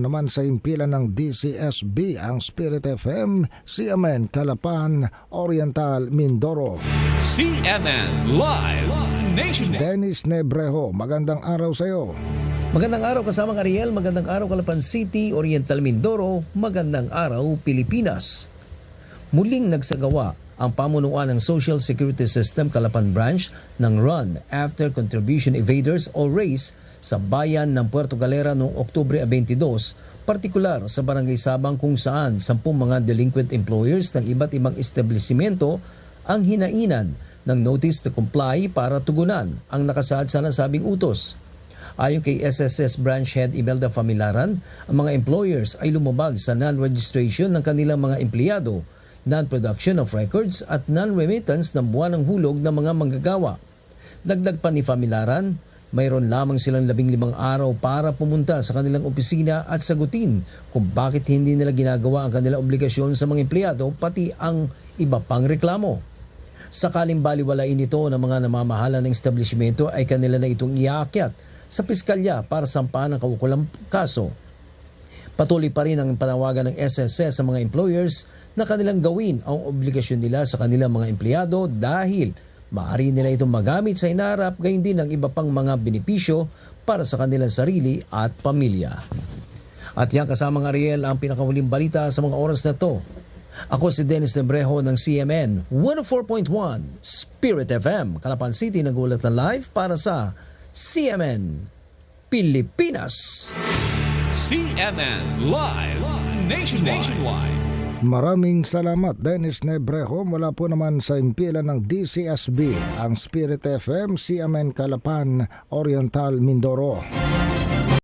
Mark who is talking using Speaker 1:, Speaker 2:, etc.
Speaker 1: naman sa impilan ng DCSB ang Spirit FM, CMN Calapan, Oriental, Mindoro.
Speaker 2: CNN Live Nation.
Speaker 1: Dennis Nebreho, magandang araw sa iyo.
Speaker 3: Magandang araw kasamang Ariel, magandang araw Calapan City, Oriental Mindoro, magandang araw Pilipinas. Muling nagsagawa ang pamunuan ng Social Security System Calapan Branch ng Run After Contribution Evaders o RACE sa bayan ng Puerto Galera noong Oktubre 22, partikular sa Barangay Sabang kung saan sampung mga delinquent employers ng iba't ibang establishmento ang hinainan ng notice to comply para tugunan ang nakasaad sa nasabing utos. Ayon kay SSS Branch Head Imelda Familaran, ang mga employers ay lumabag sa non-registration ng kanilang mga empleyado, non-production of records at non-remittance ng buwan ng hulog ng mga manggagawa. Dagdag pa ni Familaran, mayroon lamang silang labing limang araw para pumunta sa kanilang opisina at sagutin kung bakit hindi nila ginagawa ang kanilang obligasyon sa mga empleyado pati ang iba pang reklamo. Sakaling baliwalain ito ng mga namamahala ng establishmento ay kanila na itong iaakyat sa piskalya para sampahan ng kaukulang kaso. Patuloy pa rin ang panawagan ng SSS sa mga employers na kanilang gawin ang obligasyon nila sa kanilang mga empleyado dahil maaari nila itong magamit sa inarap gayon din ang iba pang mga benepisyo para sa kanilang sarili at pamilya. At yan kasamang Ariel ang pinakahuling balita sa mga oras na to. Ako si Dennis Nebrejo ng CMN 104.1 Spirit FM, Calapan City, nagulat na live para sa CMN Pilipinas.
Speaker 2: CNN Live Nation. Nationwide.
Speaker 1: Maraming salamat Dennis Nebreho mula po naman sa impilan ng DCSB, ang Spirit FM, CMN Calapan, Oriental, Mindoro.